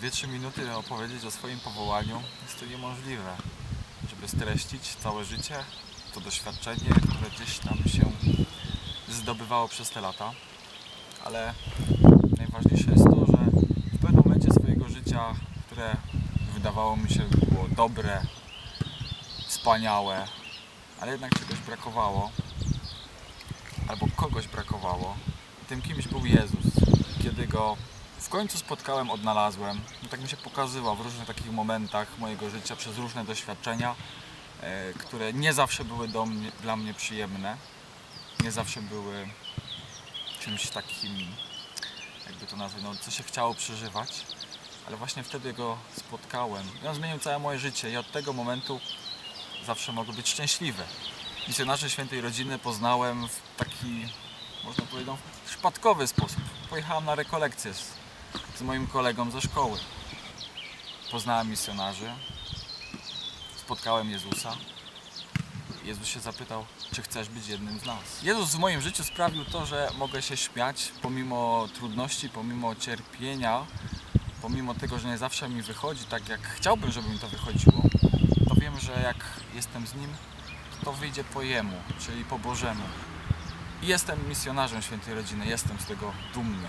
2-3 minuty opowiedzieć o swoim powołaniu jest to niemożliwe. Żeby streścić całe życie, to doświadczenie, które gdzieś tam się zdobywało przez te lata. Ale najważniejsze jest to, że w pewnym momencie swojego życia, które wydawało mi się było dobre, wspaniałe, ale jednak czegoś brakowało, albo kogoś brakowało, tym kimś był Jezus. Kiedy go w końcu spotkałem, odnalazłem, no tak mi się pokazywał w różnych takich momentach mojego życia, przez różne doświadczenia, e, które nie zawsze były mnie, dla mnie przyjemne, nie zawsze były czymś takim, jakby to nazwać, no, co się chciało przeżywać, ale właśnie wtedy go spotkałem. I on zmienił całe moje życie i od tego momentu zawsze mogę być szczęśliwy. Misjonarzy Świętej Rodziny poznałem w taki, można powiedzieć, no, przypadkowy sposób. Pojechałem na rekolekcję z, z moim kolegą ze szkoły. Poznałem misjonarzy, spotkałem Jezusa. Jezus się zapytał, czy chcesz być jednym z nas. Jezus w moim życiu sprawił to, że mogę się śmiać pomimo trudności, pomimo cierpienia, pomimo tego, że nie zawsze mi wychodzi tak, jak chciałbym, żeby mi to wychodziło. To wiem, że jak jestem z Nim, to wyjdzie po Jemu, czyli po Bożemu. I jestem misjonarzem Świętej Rodziny, jestem z tego dumny.